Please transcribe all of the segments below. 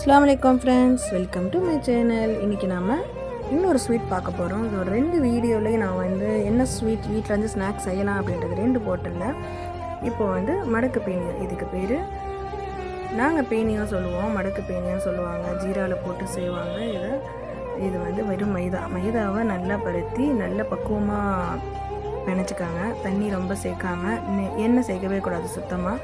அஸ்லாம் வலைக்கம் friends welcome to my channel இன்றைக்கி நாம் இன்னொரு ஸ்வீட் பார்க்க போகிறோம் இது ஒரு ரெண்டு வீடியோலேயும் நான் வந்து என்ன ஸ்வீட் வீட்டில் வந்து ஸ்நாக்ஸ் செய்யலாம் அப்படின்றது ரெண்டு போட்டிருந்தேன் இப்போ வந்து மடக்கு பேனியம் இதுக்கு பேர் நாங்கள் பேனியாக சொல்லுவோம் மடக்கு பேனியாக சொல்லுவாங்க. ஜீராவில் போட்டு செய்வாங்க. இதை இது வந்து வெறும் மைதா. மைதாவை நல்லா பருத்தி நல்ல பக்குவமாக நினச்சிக்காங்க தண்ணி ரொம்ப சேர்க்காம எண்ணெய் சேர்க்கவே கூடாது சுத்தமாக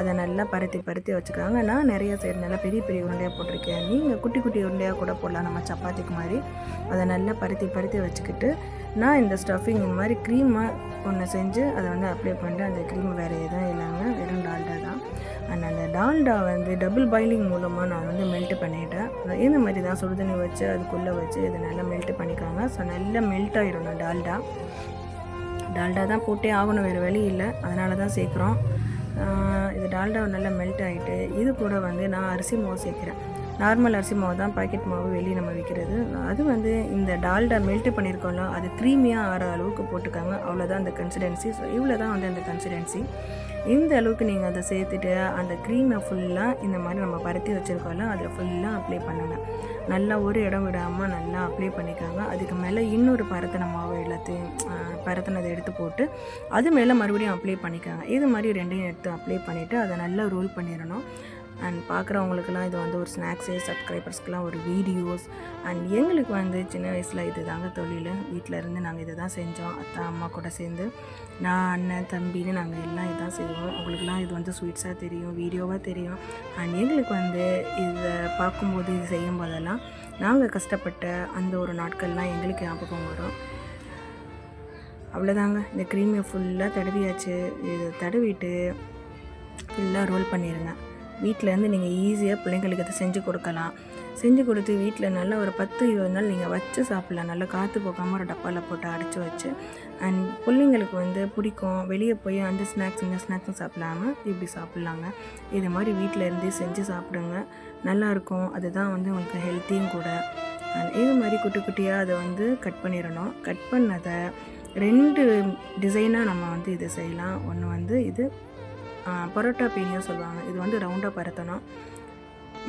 அதை நல்லா பருத்தி பருத்தி வச்சுக்காங்க நான் நிறைய செய்கிற நல்லா பெரிய பெரிய உருண்டையாக போட்டிருக்கேன். நீங்கள் குட்டி குட்டி உருண்டையாக கூட போடலாம். நம்ம சப்பாத்திக்கு மாதிரி. அதை நல்லா பருத்தி பருத்தி வச்சுக்கிட்டு நான் இந்த ஸ்டஃபிங் இந்த மாதிரி க்ரீமாக ஒன்று செஞ்சு அதை வந்து அப்ளை பண்ணிட்டு அந்த க்ரீம் வேறு எதுவும் இல்லாமல் வெறும் டால்டா தான். அண்ட் அந்த டால்டா வந்து டபுள் பாயிலிங் மூலமாக நான் வந்து மெல்ட் பண்ணிட்டேன். இந்த மாதிரி தான் சுடுதண்ணி வச்சு அதுக்குள்ளே வச்சு இதை நல்லா மெல்ட் பண்ணிக்காங்க. ஸோ நல்லா மெல்ட் ஆகிடணும் டால்டா. டால்டா தான் போட்டே ஆகணும். வேறு வழி இல்லை. அதனால தான் சேர்க்குறோம். இது டால்டா நல்லா மெல்ட் ஆகிட்டு இது கூட வந்து நான் அரிசி மாவு சேர்க்குறேன். நார்மல் அரிசி மாவு தான் பாக்கெட் மாவு வெளியே நம்ம விற்கிறது அது வந்து இந்த டால்டா மெல்ட் பண்ணியிருக்கோம்னா அது க்ரீமியாக ஆற அளவுக்கு போட்டுக்காங்க. அவ்வளோதான் அந்த கன்சிடென்சி ஸோ இவ்வளோ தான் வந்து அந்த கன்சிடென்சி இந்த அளவுக்கு நீங்கள் அதை சேர்த்துட்டு அந்த க்ரீமை ஃபுல்லாக இந்த மாதிரி நம்ம பருத்தி வச்சுருக்கோம்ல அதில் ஃபுல்லாக அப்ளை பண்ணுங்கள் நல்லா ஒரு இடம் விடாமல் நல்லா அப்ளை பண்ணிக்காங்க. அதுக்கு மேலே இன்னொரு பரத்தின மாவு எல்லாத்தையும் பரத்தினதை எடுத்து போட்டு அது மேலே மறுபடியும் அப்ளை பண்ணிக்காங்க. இது மாதிரி ரெண்டையும் எடுத்து அப்ளை பண்ணிவிட்டு அதை நல்லா ரோல் பண்ணிடணும். அண்ட் பார்க்குறவங்களுக்குலாம் இது வந்து ஒரு ஸ்நாக்ஸு சப்ஸ்கிரைபர்ஸ்க்கெலாம் ஒரு வீடியோஸ் அண்ட் எங்களுக்கு வந்து சின்ன வயசில் இது தாங்க தொழில். வீட்டில் இருந்து நாங்கள் இதை தான் செஞ்சோம். அத்தா அம்மா கூட சேர்ந்து நான் அண்ணன் தம்பின்னு நாங்கள் எல்லாம் இதான் செய்வோம். அவங்களுக்குலாம் இது வந்து ஸ்வீட்ஸாக தெரியும் வீடியோவாக தெரியும். அண்ட் எங்களுக்கு வந்து இதை பார்க்கும்போது இது செய்யும் போதெல்லாம் நாங்கள் கஷ்டப்பட்ட அந்த ஒரு நாட்கள்லாம் எங்களுக்கு ஞாபகம் வரும். அவ்வளோதாங்க இந்த க்ரீமை ஃபுல்லாக தடவியாச்சு. இது தடவிட்டு ஃபுல்லாக ரோல் பண்ணிடுங்க வீட்டிலேருந்து நீங்கள் ஈஸியாக பிள்ளைங்களுக்கு அதை செஞ்சு கொடுக்கலாம். செஞ்சு கொடுத்து வீட்டில் நல்லா ஒரு பத்து இருபது நாள் நீங்கள் வச்சு சாப்பிட்லாம். நல்லா காற்று போகாமல் ஒரு டப்பாவில் போட்டு அடைச்சி வச்சு. அண்ட் பிள்ளைங்களுக்கு வந்து பிடிக்கும். வெளியே போய் அந்த ஸ்நாக்ஸ் இந்த ஸ்நாக்ஸும் சாப்பிட்லாம இப்படி சாப்பிட்லாங்க. இது மாதிரி வீட்டில் இருந்தே செஞ்சு சாப்பிடுங்க. நல்லாயிருக்கும் அதுதான் வந்து உங்களுக்கு ஹெல்த்தியும் கூட. அண்ட் இது மாதிரி குட்டி குட்டியாக அதை வந்து கட் பண்ணிடணும். கட் பண்ணதை ரெண்டு டிசைனாக நம்ம வந்து இதை செய்யலாம். ஒன்று வந்து இது பரோட்டா பீனியும் சொல்லுவாங்க. இது வந்து ரவுண்டாக பரத்தணும்.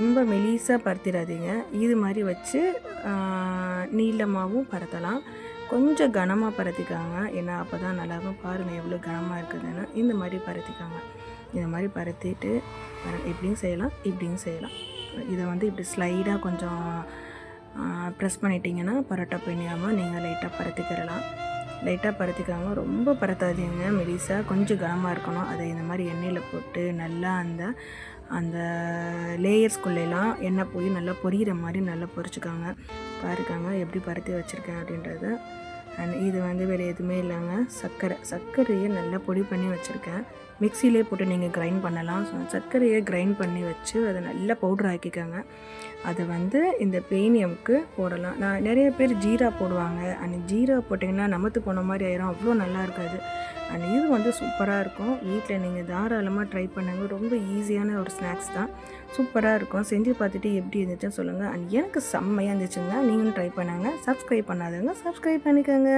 ரொம்ப மெலிசாக பருத்திடாதீங்க. இது மாதிரி வச்சு நீளமாகவும் பரத்தலாம். கொஞ்சம் கனமாக பரத்திக்காங்க. ஏன்னா அப்போ தான் நல்லாயிருக்கும். பாருங்கள் எவ்வளோ கனமாக இருக்குதுன்னு. இந்த மாதிரி பரத்திக்காங்க. இந்த மாதிரி பரத்திட்டு இப்படியும் செய்யலாம் இப்படியும் செய்யலாம். இதை வந்து இப்படி ஸ்லைடாக கொஞ்சம் ப்ரெஸ் பண்ணிட்டீங்கன்னா பரோட்டா பிணியாமல் நீங்கள் லைட்டாக பரத்திக்கிறலாம் லைட்டாக பருத்திக்காங்க ரொம்ப பரத்தாதீங்க. மெலிசாக கொஞ்சம் கனமாக இருக்கணும். அதை இந்த மாதிரி எண்ணெயில் போட்டு நல்லா அந்த அந்த லேயர்ஸ்குள்ளெல்லாம் எண்ணெய் போய் நல்லா பொரியிற மாதிரி நல்லா பொரிச்சுக்காங்க. பாருக்காங்க எப்படி பருத்தி வச்சுருக்கேன் அப்படின்றத. அண்ட் இது வந்து வேறு எதுவுமே இல்லைங்க. சர்க்கரை. சர்க்கரையை நல்லா பொடி பண்ணி வச்சுருக்கேன். மிக்சிலே போட்டு நீங்கள் கிரைண்ட் பண்ணலாம். ஸோ சர்க்கரையை கிரைண்ட் பண்ணி வச்சு அதை நல்லா பவுடர் ஆக்கிக்கோங்க. அதை வந்து இந்த பேனியமுக்கு போடலாம். நான் நிறைய பேர் ஜீரா போடுவாங்க. அண்ட் ஜீரா போட்டிங்கன்னா நமத்து போன மாதிரி ஆயிரும். அவ்வளோ நல்லா இருக்காது. அண்ட் இது வந்து சூப்பராக இருக்கும். வீட்டில் நீங்கள் தாராளமாக ட்ரை பண்ணுங்க. ரொம்ப ஈஸியான ஒரு ஸ்நாக்ஸ் தான். சூப்பராக இருக்கும். செஞ்சு பார்த்துட்டு எப்படி இருந்துச்சுன்னு சொல்லுங்கள் அண்ட் எனக்கு செம்மையாக இருந்துச்சுங்க. நீங்களும் ட்ரை பண்ணுங்க. சப்ஸ்கிரைப் பண்ணாதவங்க சப்ஸ்கிரைப் பண்ணிக்கோங்க.